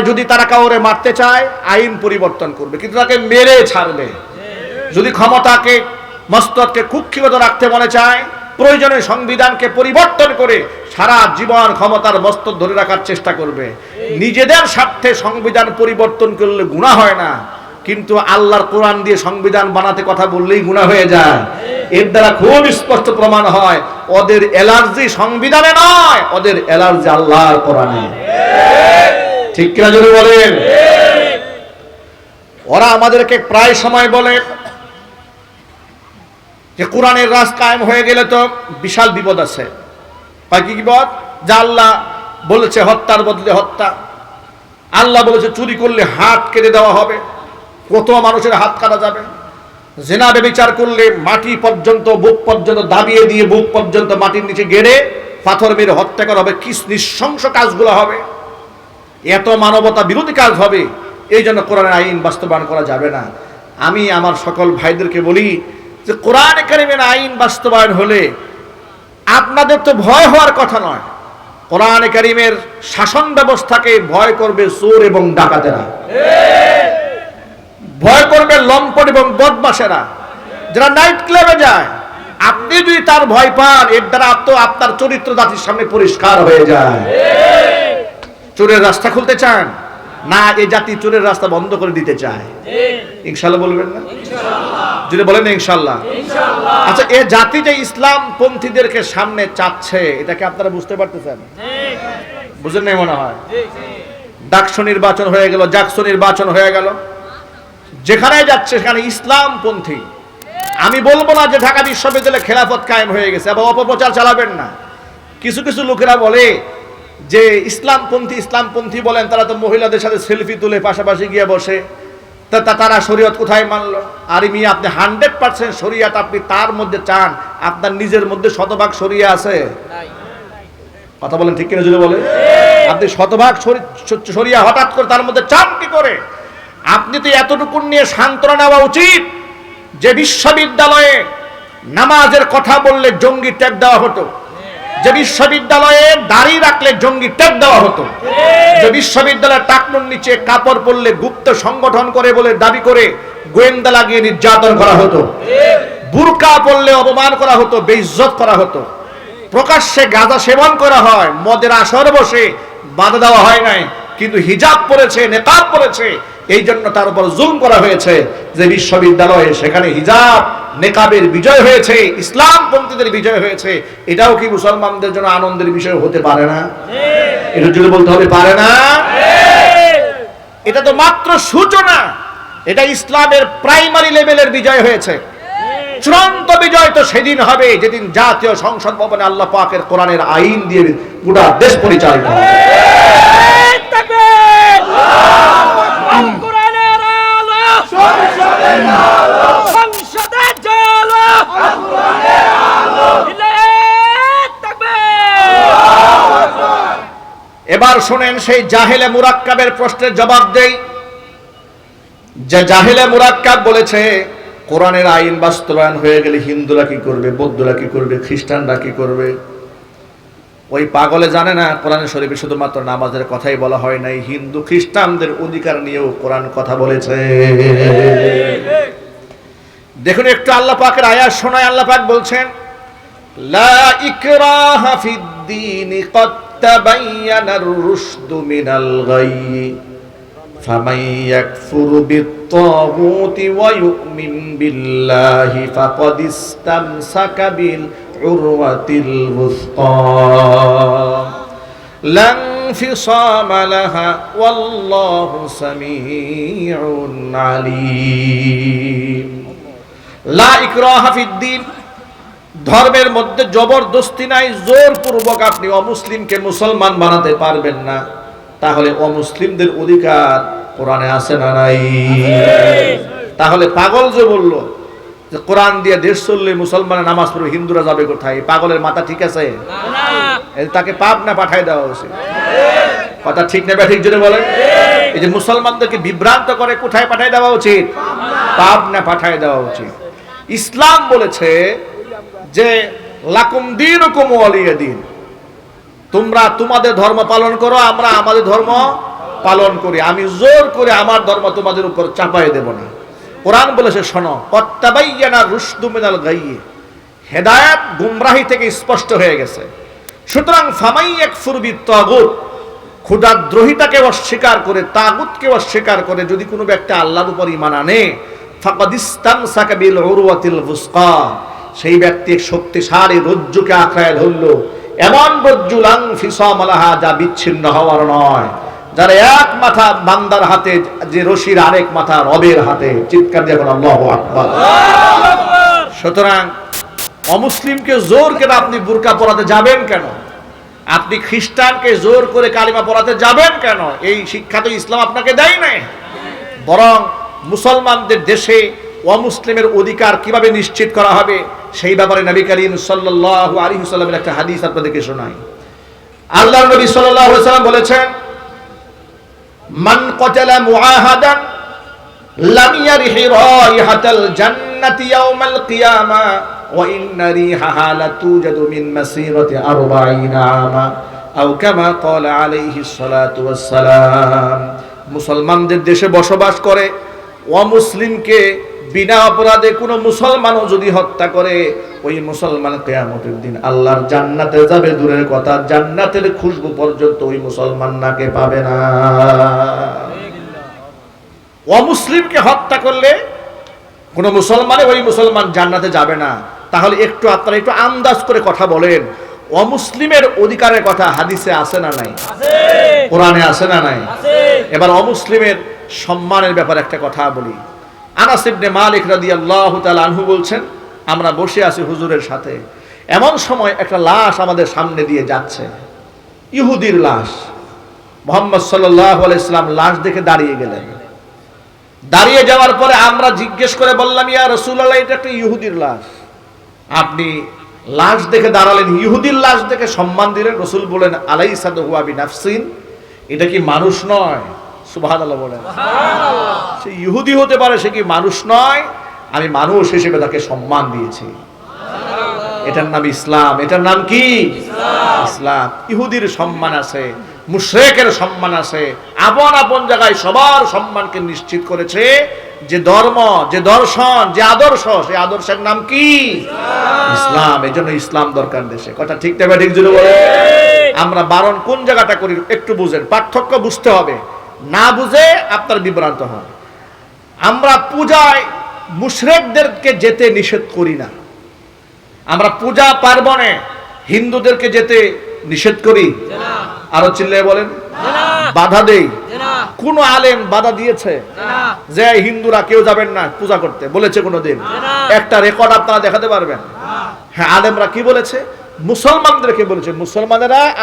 যদি তারা কাউরে মারতে চায়, আইন পরিবর্তন করবে। কিন্তু তাকে মেরে ছাড়বে। যদি ক্ষমতাকে, মস্তককে কুক্ষিগত রাখতে মনে চায়, প্রয়োজনে সংবিধানকে পরিবর্তন করে সারা জীবন ক্ষমতার মস্তক ধরে রাখার চেষ্টা করবে। নিজেদের স্বার্থে সংবিধান পরিবর্তন করলে গুণা হয় না। কিন্তু আল্লাহর কোরআন দিয়ে সংবিধান বানাতে কথা বললেই গুণা হয়ে যায়। এর দ্বারা খুব স্পষ্ট প্রমাণ হয়, ওদের অ্যালার্জি সংবিধানে নয়, ওদের অ্যালার্জি আল্লাহর কোরআনে। ঠিক কিনা যদি বলেন? ওরা আমাদেরকে প্রায় সময় বলে যে কোরআনের রাজ কায়েম হয়ে গেলে তো বিশাল বিপদ আছে। হয় কি বিপদ? যা আল্লাহ বলেছে হত্যার বদলে হত্যা। আল্লাহ বলেছে চুরি করলে হাত কেটে দেওয়া হবে কত মানুষের হাত কাটা যাবে। জেনা বিচার করলে মাটি পর্যন্ত বুক পর্যন্ত দাবিয়ে দিয়ে বুক পর্যন্ত মাটির নিচে গেড়ে পাথর মেরে হত্যা করা হবে। কি নৃশংস কাজগুলো হবে। এত মানবতা বিরোধী কাজ হবে, এই জন্য কোরআনের আইন বাস্তবায়ন করা যাবে না। আমি আমার সকল ভাইদেরকে বলি যে কোরআন কারিমের আইন বাস্তবায়ন হলে আপনাদের তো ভয় হওয়ার কথা নয়। কোরআন কারিমের শাসন ব্যবস্থাকে ভয় করবে চোর এবং ডাকাতেরা। ভয় করবে লম্পট এবং বদমাসেরা যারা নাইট ক্লাবে যায়, আপনি যদি তার ভয় পান, এর দ্বারা তো আপনার চরিত্র জাতির সামনে পরিষ্কার হয়ে যায়। চোরের রাস্তা খুলতে চান? না এই জাতি চোরের রাস্তা বন্ধ করে দিতে চায়। ইনশাল্লাহ বলবেন না? যদি বলেন ইনশাল্লাহ আচ্ছা এ জাতি যে ইসলাম পন্থীদেরকে সামনে চাচ্ছে এটাকে আপনারা বুঝতে পারতেছেন? বুঝেন নাই মনে হয়? ডাকসু নির্বাচন হয়ে গেল জাকসু নির্বাচন হয়ে গেল। যেখানে যাচ্ছে সেখানে ইসলাম পন্থী আমি বলব না যে ঢাকা বিশ্ববিদ্যালয়ে খেলাফত কায়েম হয়ে গেছে এবং অপপ্রচার চালাবেন না। কিছু কিছু লোকেরা বলে যে ইসলামপন্থী ইসলামপন্থী বলেন তারা তো মহিলাদের সাথে সেলফি তুলে পাশাপাশি গিয়ে বসে। তা তারা শরীয়ত কোথায় মানলো? আরে মিয়া আপনি হান্ড্রেড পার্সেন্ট শরিয়াত আপনি তার মধ্যে চান আপনার নিজের মধ্যে শতভাগ শরিয়া আছে? কথা বলেন ঠিক কিনা যদি বলে আপনি শতভাগ শরি- শরিয়া হঠাৎ করে তার মধ্যে চান কি করে? আপনি তো এতটুকু নিয়ে সান্ত্বনা নেওয়া উচিত যে বিশ্ববিদ্যালয়ে নামাজের কথা বললে জঙ্গি ট্যাগ দেওয়া হতো। যে বিশ্ববিদ্যালয়ে দাড়ি রাখলে জঙ্গি ট্যাগ দেওয়া হতো, যে বিশ্ববিদ্যালয়ের টাকনুর নিচে কাপড় পরলে গুপ্ত সংগঠন করে বলে দাবি করে গোয়েন্দা লাগিয়ে নির্যাতন করা হতো। বুরকা পরলে অপমান করা হতো, বেইজ্জত করা হতো। প্রকাশ্যে গাঁজা সেবন করা হয়, মদের আসর বসে বাধা দেওয়া হয় নাই। কিন্তু হিজাব পড়েছে নেকাব পড়েছে এই জন্য তার উপর জুলম করা হয়েছে যে বিশ্ববিদ্যালয়ে সেখানে হিজাব নেকাবের বিজয় হয়েছে ইসলাম পন্থীদের বিজয় হয়েছে। এটাও কি মুসলমানদের জন্য আনন্দের বিষয় হতে পারে না? এটা যদি বলতে হবে পারে না? এটা তো মাত্র সূচনা। এটা ইসলামের প্রাইমারি লেভেলের বিজয় হয়েছে। চূড়ান্ত বিজয় তো সেদিন হবে যেদিন জাতীয় সংসদ ভবনে আল্লাহ পাকের কোরআনের আইন দিয়ে গোটা দেশ পরিচালিত হবে কোরআনের আলো সংসদের জল এবার শুনেন সেই জাহেলে মুরাক্কাবের প্রশ্নের জবাব দেই। যে জাহেলে মুরাক্কাব বলেছে, কোরআনের আইন বাস্তবায়ন হয়ে গেলে হিন্দুরা কি করবে, বৌদ্ধরা কি করবে, খ্রিস্টানরা কি করবে? ওই পাগলে জানে না কোরআন শরীফে শুধুমাত্র নামাজের কথাই বলা হয় নাই হিন্দু খ্রিস্টানদের অধিকার নিয়েও কোরআন কথা বলেছে দেখুন একটু আল্লাহ পাকের আয়াত শোনায় আল্লাহ পাক বলছেন লা ইকরাহা ফিদ্দীন قد تبين الرشد من الغي فمن يكفر بالطاغوت ويؤمن بالله فقد استمسك بالعروة الوثقى لا انفصام لها والله سميع عليم লা ইকরাহা ফিদ্দিন ধর্মের মধ্যে জবরদস্তি নাই জোরপূর্বক আপনি অমুসলিমকে মুসলমান বানাতে পারবেন না তাহলে অমুসলিমদের অধিকার কোরআনে আছে না নাই তাহলে পাগল যে বলল যে কোরআন দিয়ে দেশ চললে মুসলমানের নামাজ পড়বে হিন্দুরা যাবে কোথায়? পাগলের মাথা ঠিক আছে? তাকে পাপ না পাঠায় দেওয়া উচিত কথা ঠিক না ঠিক যদি বলেন? এই যে মুসলমানদেরকে বিভ্রান্ত করে কোথায় পাঠায় দেওয়া উচিত? পাপ না পাঠায় দেওয়া উচিত। ইসলাম বলেছে যে লাকুম দিন দিন। তোমরা তোমাদের ধর্ম পালন করো আমরা আমাদের ধর্ম পালন করি। আমি জোর করে আমার ধর্ম তোমাদের উপর চাপাই দেব না। কোরআন বলেছে শোনো কত্তাবাইয়ানা রুশদু মিনাল গাইয়ে। হেদায়েত গুমরাহি থেকে স্পষ্ট হয়ে গেছে। সুতরাং ফামাই এক ফুরবি তাগুত ক্ষুদাদ্রোহিতাকে অস্বীকার করে, তাগুতকে অস্বীকার করে যদি কোনো ব্যক্তি আল্লাহর উপর ইমান আনে ফাকাদিস্তান সাকাবিল উরওয়াতিল বুসকা সেই ব্যক্তি এক শক্তিশালী রজ্জুকে আঁকড়ায় ধরলো। এমন রজ্জু লাং ফিসামালাহা যা বিচ্ছিন্ন হওয়ার নয়। যার এক মাথা বান্দার হাতে, যে রশির আরেক মাথা রবের হাতে, চিৎকার দিয়ে আল্লাহ সুতরাং অমুসলিমকে জোর করে আপনি বুরকা পরাতে যাবেন কেন? আপনি খ্রিস্টানকে জোর করে কালিমা পড়াতে যাবেন কেন? এই শিক্ষা তো ইসলাম আপনাকে দেয় নাই। বরং মুসলমানদের দেশে অমুসলিমের অধিকার কীভাবে নিশ্চিত করা হবে, সেই ব্যাপারে নবী করিম সাল্লাল্লাহু আলাইহি সাল্লামের একটা হাদিস আপনাদেরকে শোনাই। আল্লাহ নবী আলাইহি সাল্লাম বলেছেন মান কতালা মুআহাদান লাম ইয়ারিহি রাইহাতাল জান্নাতি ইয়াউমাল কিয়ামা ওয়া ইন্না রিহাহা লাতুজাদু মিন মাসিরাতি 40 আমা আও কামা ক্বালা আলাইহি সালাতু ওয়াসসালাম। মুসলমানদের দেশে বসবাস করে, অমুসলিমকে বিনা অপরাধে কোনো মুসলমানও যদি হত্যা করে ওই মুসলমান কেয়ামতের দিন আল্লাহর জান্নাতে যাবে দূরের কথা জান্নাতের খুশবু পর্যন্ত ওই মুসলমান নাকে পাবে না। অমুসলিমকে হত্যা করলে কোন মুসলমানে ওই মুসলমান জান্নাতে যাবে না। তাহলে একটু আপনারা একটু আন্দাজ করে কথা বলেন অমুসলিমের অধিকারের কথা হাদিসে আছে না নাই? কোরআনে আছে না নাই? এবার অমুসলিমের সম্মানের ব্যাপারে একটা কথা বলি। আনাস ইবনে মালিক রাদিয়াল্লাহু তাআলা আনহু বলছেন আমরা বসে আছি হুজুরের সাথে। এমন সময় একটা লাশ আমাদের সামনে দিয়ে যাচ্ছে। ইহুদির লাশ। মোহাম্মদ আলাইহি ইসলাম লাশ দেখে দাঁড়িয়ে গেলেন। দাঁড়িয়ে যাওয়ার পরে আমরা জিজ্ঞেস করে বললাম ইয়া রাসূলুল্লাহ এটা একটা ইহুদির লাশ। আপনি লাশ দেখে দাঁড়ালেন। ইহুদির লাশ দেখে সম্মান দিলেন রসুল বলেন আলাইসাদ হুয়া বিনাফসিন। এটা কি মানুষ নয়? সুবহানাল্লাহ বলেন। সে ইহুদি হতে পারে সে কি মানুষ নয়? আমি মানুষ হিসেবে তাকে সম্মান দিয়েছি। এটার নাম ইসলাম। এটার নাম কি? ইসলাম। ইহুদির সম্মান আছে মুশরেকের সম্মান আছে। আপন আপন জায়গায় সবার সম্মানকে নিশ্চিত করেছে যে ধর্ম যে দর্শন যে আদর্শ সেই আদর্শের নাম কি? ইসলাম। এই জন্য ইসলাম দরকার দেশে। কথা ঠিক তবে ঠিক জুড়ে বলে আমরা বারণ কোন জায়গাটা করি? একটু বুঝেন। পার্থক্য বুঝতে হবে। না বুঝে আপনার বিভ্রান্ত হন। আমরা পূজায় মুশরেকদেরকে যেতে নিষেধ করি না। আমরা পূজা পার্বণে হিন্দুদেরকে যেতে নিষেধ করি। আরও চিল্লায় বলেন। বাধা দেই। কোন আলেম বাধা দিয়েছে যে হিন্দুরা কেউ যাবেন না পূজা করতে, বলেছে কোনোদিন। একটা রেকর্ড আপনারা দেখাতে পারবেন। হ্যাঁ আলেমরা কি বলেছে? মুসলমানদেরকে বলেছে। মুসলমানেরা